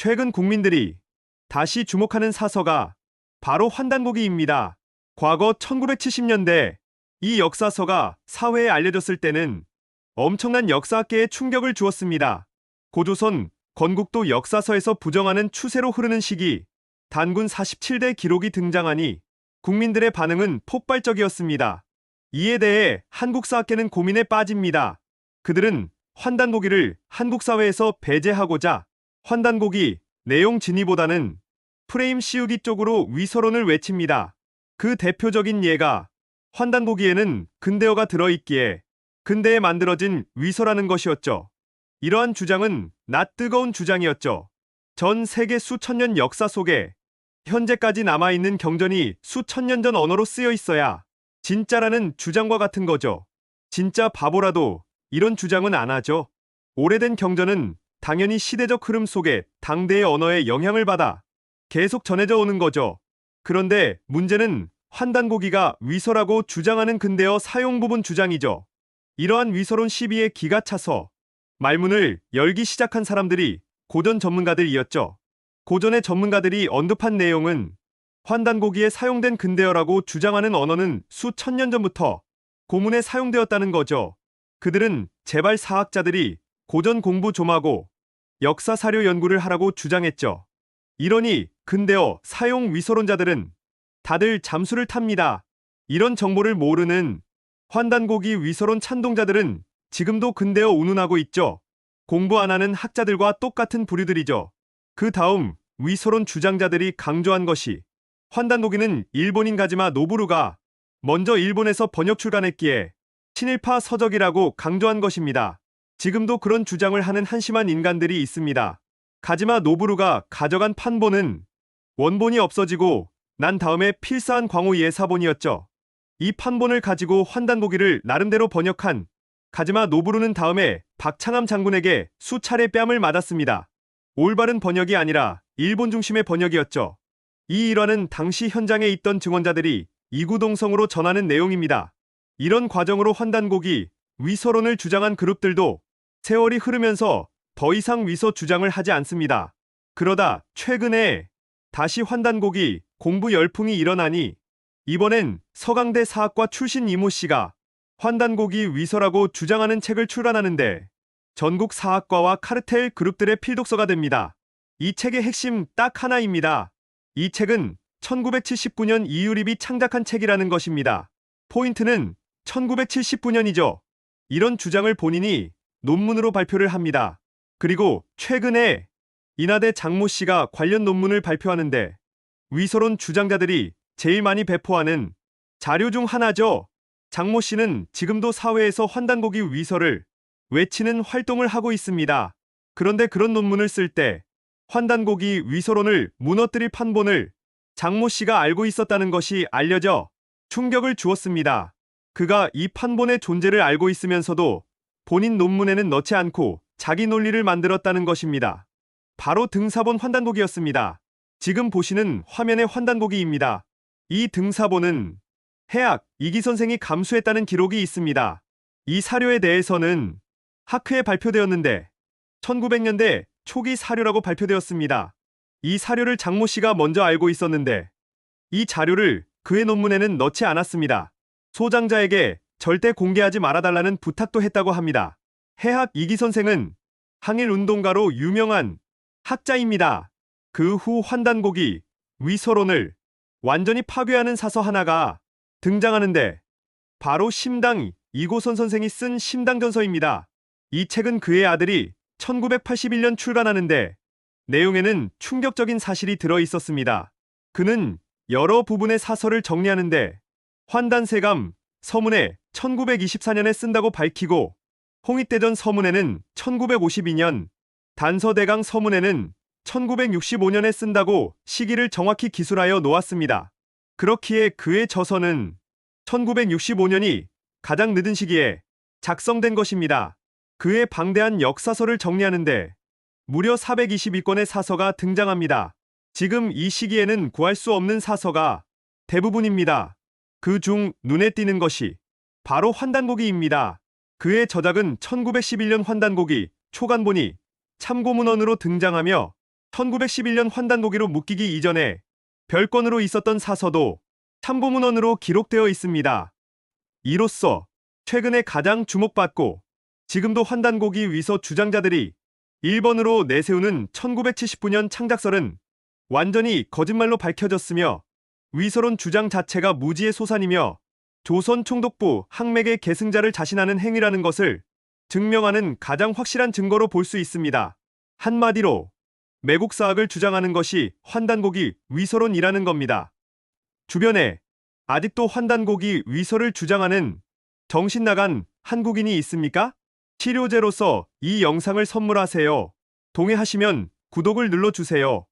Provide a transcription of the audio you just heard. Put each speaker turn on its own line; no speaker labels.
최근 국민들이 다시 주목하는 사서가 바로 환단고기입니다. 과거 1970년대 이 역사서가 사회에 알려졌을 때는 엄청난 역사학계에 충격을 주었습니다. 고조선, 건국도 역사서에서 부정하는 추세로 흐르는 시기, 단군 47대 기록이 등장하니 국민들의 반응은 폭발적이었습니다. 이에 대해 한국사학계는 고민에 빠집니다. 그들은 환단고기를 한국 사회에서 배제하고자 환단고기 내용 진위보다는 프레임 씌우기 쪽으로 위서론을 외칩니다. 그 대표적인 예가 환단고기에는 근대어가 들어있기에 근대에 만들어진 위서라는 것이었죠. 이러한 주장은 낯 뜨거운 주장이었죠. 전 세계 수천 년 역사 속에 현재까지 남아있는 경전이 수천 년 전 언어로 쓰여 있어야 진짜라는 주장과 같은 거죠. 진짜 바보라도 이런 주장은 안 하죠. 오래된 경전은 당연히 시대적 흐름 속에 당대의 언어에 영향을 받아 계속 전해져 오는 거죠. 그런데 문제는 환단고기가 위서라고 주장하는 근대어 사용 부분 주장이죠. 이러한 위서론 시비에 기가 차서 말문을 열기 시작한 사람들이 고전 전문가들이었죠. 고전의 전문가들이 언급한 내용은 환단고기에 사용된 근대어라고 주장하는 언어는 수천 년 전부터 고문에 사용되었다는 거죠. 그들은 재발 사학자들이 고전 공부 좀 하고 역사 사료 연구를 하라고 주장했죠. 이러니 근대어 사용 위서론자들은 다들 잠수를 탑니다. 이런 정보를 모르는 환단고기 위서론 찬동자들은 지금도 근대어 운운하고 있죠. 공부 안 하는 학자들과 똑같은 부류들이죠. 그 다음 위서론 주장자들이 강조한 것이 환단고기는 일본인 가지마 노부루가 먼저 일본에서 번역 출간했기에 친일파 서적이라고 강조한 것입니다. 지금도 그런 주장을 하는 한심한 인간들이 있습니다. 가지마 노부루가 가져간 판본은 원본이 없어지고 난 다음에 필사한 광호 예사본이었죠. 이 판본을 가지고 환단고기를 나름대로 번역한 가지마 노부루는 다음에 박창함 장군에게 수차례 뺨을 맞았습니다. 올바른 번역이 아니라 일본 중심의 번역이었죠. 이 일화는 당시 현장에 있던 증언자들이 이구동성으로 전하는 내용입니다. 이런 과정으로 환단곡이 위서론을 주장한 그룹들도 세월이 흐르면서 더 이상 위서 주장을 하지 않습니다. 그러다 최근에 다시 환단곡이 공부 열풍이 일어나니 이번엔 서강대 사학과 출신 이모 씨가 환단곡이 위서라고 주장하는 책을 출간하는데 전국 사학과와 카르텔 그룹들의 필독서가 됩니다. 이 책의 핵심 딱 하나입니다. 이 책은 1979년 이유립이 창작한 책이라는 것입니다. 포인트는 1979년이죠. 이런 주장을 본인이 논문으로 발표를 합니다. 그리고 최근에 인하대 장모 씨가 관련 논문을 발표하는데 위서론 주장자들이 제일 많이 배포하는 자료 중 하나죠. 장모 씨는 지금도 사회에서 환단고기 위서를 외치는 활동을 하고 있습니다. 그런데 그런 논문을 쓸 때 환단고기 위서론을 무너뜨릴 판본을 장모 씨가 알고 있었다는 것이 알려져 충격을 주었습니다. 그가 이 판본의 존재를 알고 있으면서도 본인 논문에는 넣지 않고 자기 논리를 만들었다는 것입니다. 바로 등사본 환단곡이었습니다. 지금 보시는 화면의 환단곡이입니다. 이 등사본은 해악 이기 선생이 감수했다는 기록이 있습니다. 이 사료에 대해서는 학회에 발표되었는데 1900년대 초기 사료라고 발표되었습니다. 이 사료를 장모 씨가 먼저 알고 있었는데 이 자료를 그의 논문에는 넣지 않았습니다. 소장자에게 절대 공개하지 말아달라는 부탁도 했다고 합니다. 해학 이기 선생은 항일 운동가로 유명한 학자입니다. 그 후 환단곡이 위서론을 완전히 파괴하는 사서 하나가 등장하는데 바로 심당 이고선 선생이 쓴 심당전서입니다. 이 책은 그의 아들이 1981년 출간하는데 내용에는 충격적인 사실이 들어 있었습니다. 그는 여러 부분의 사설을 정리하는데 환단세감 서문에 1924년에 쓴다고 밝히고 홍익대전 서문에는 1952년 단서대강 서문에는 1965년에 쓴다고 시기를 정확히 기술하여 놓았습니다. 그렇기에 그의 저서는 1965년이 가장 늦은 시기에 작성된 것입니다. 그의 방대한 역사서를 정리하는데 무려 422건의 사서가 등장합니다. 지금 이 시기에는 구할 수 없는 사서가 대부분입니다. 그 중 눈에 띄는 것이 바로 환단고기입니다. 그의 저작은 1911년 환단고기 초간본이 참고문헌으로 등장하며 1911년 환단고기로 묶이기 이전에 별건으로 있었던 사서도 참고문헌으로 기록되어 있습니다. 이로써 최근에 가장 주목받고 지금도 환단고기 위서 주장자들이 1번으로 내세우는 1979년 창작설은 완전히 거짓말로 밝혀졌으며 위서론 주장 자체가 무지의 소산이며 조선 총독부 항맥의 계승자를 자신하는 행위라는 것을 증명하는 가장 확실한 증거로 볼 수 있습니다. 한마디로 매국사학을 주장하는 것이 환단곡이 위서론이라는 겁니다. 주변에 아직도 환단곡이 위서를 주장하는 정신 나간 한국인이 있습니까? 치료제로서 이 영상을 선물하세요. 동의하시면 구독을 눌러주세요.